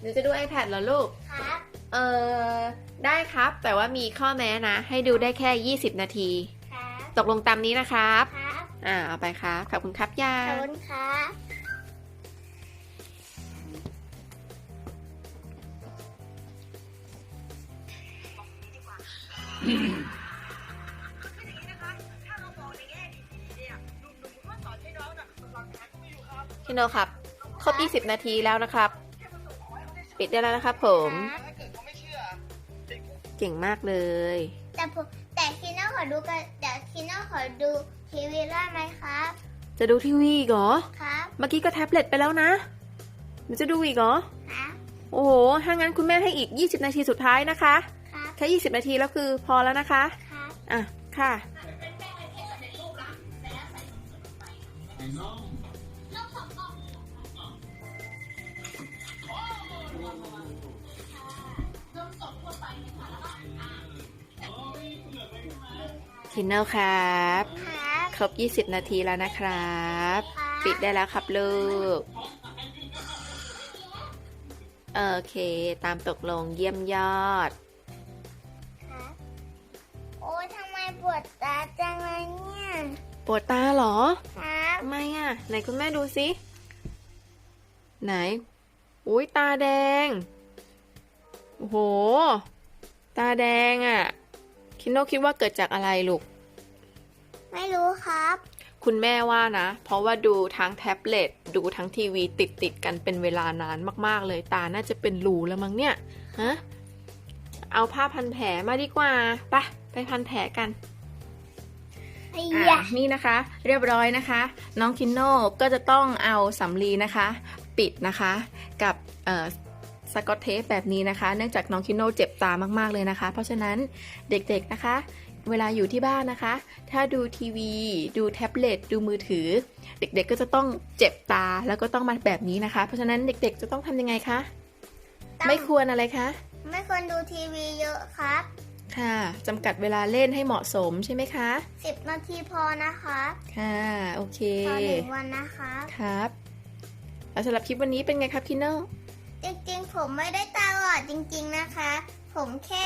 หนูจะดู iPad เหรอลูก ครับ เออได้ครับ แต่ว่ามีข้อแม้นะ ให้ดูได้แค่ 20 นาที ครับ ตกลงตามนี้นะครับ ครับอ่า เอาไปครับ ขอบคุณครับยาขอบคุณครับ พี่โนครับครบ20นาทีแล้วนะครับปิดได้แล้วนะครับผมครับ ถ้าเกิดเขาไม่เชื่อติดคุกเก่งมากเลย แต่ผมแต่คิโน่ขอดูกันเดี๋ยวคิโน่ขอดูทีวีได้ไหมครับ จะดูทีวีอีกเหรอ ครับ เมื่อกี้ก็แท็บเล็ตไปแล้วนะมันจะดูอีกเหรอ ครับ โอ้โห ถ้างั้นคุณแม่ให้อีก 20 นาทีสุดท้ายนะคะ ครับ แค่ 20 นาทีแล้วคือพอแล้วนะคะ ครับ อะ ค่ะ ทินเนลครับครับ ครบ 20 นาทีแล้วนะครับครับ ปิดได้แล้วครับลูก โอเค ตามตกลงเยี่ยมยอดครับโอ้ยทำไมปวดตาจังเลยเนี่ย ปวดตาเหรอ ครับทำไมอะ ไหนคุณแม่ดูสิ ไหน อุ้ยตาแดง โอ้โห ตาแดงอะ คิดโนคิดว่าเกิดจากอะไรลูก ไม่รู้ครับ คุณแม่ว่านะ เพราะว่าดูทั้งแท็บเล็ตดูทั้งทีวีติดติดๆกันเป็นเวลานานมาก ๆ เลย ตาน่าจะเป็นรูแล้วมั้งเนี่ย ฮะ เอาผ้าพันแผลมาดีกว่า ไป ไปพันแผลกันไอ้อะยะนี่นะคะ เรียบร้อยนะคะ น้องคินโน่ก็จะต้องเอาสำลีนะคะ ปิดนะคะ กับเอ่อสกอตเทปแบบนี้นะคะ เนื่องจากน้องคินโน่เจ็บตามากๆเลยนะคะ เพราะฉะนั้นเด็กๆนะคะ เวลาอยู่ที่บ้านนะคะ ถ้าดูทีวี ดูแท็บเล็ตดูมือถือ เด็กๆก็จะต้องเจ็บตาแล้วก็ต้องมาแบบนี้นะคะ เพราะฉะนั้นเด็กๆจะต้องทำยังไงคะต้องไม่ควรอะไรคะ ไม่ควรดูทีวีเยอะครับ ค่ะจำกัดเวลาเล่นให้เหมาะสมใช่ไหมคะสิบนาทีพอนะครับค่ะ โอเคต่อหนึ่งวันนะครับครับ แล้วสำหรับคลิปวันนี้เป็นไงครับคินโน่จริงๆ ผมไม่ได้ตาบอดจริง ๆนะคะ ผมแค่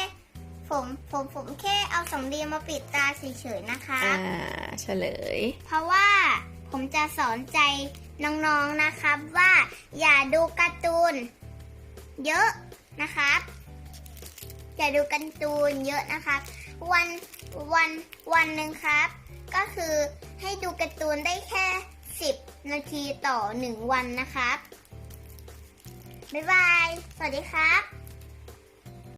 ผมผมผมแค่เอาสำลีมาปิดตาเฉยๆนะคะอ่าเฉลย เพราะว่าผมจะสอนใจน้องๆนะครับว่าอย่าดูการ์ตูนเยอะนะครับอย่าดูการ์ตูนเยอะนะครับ วันวันวันหนึ่งครับ ก็คือให้ดูการ์ตูนได้แค่ 10 นาทีต่อ 1 วันนะครับ บ๊ายบาย สวัสดีครับ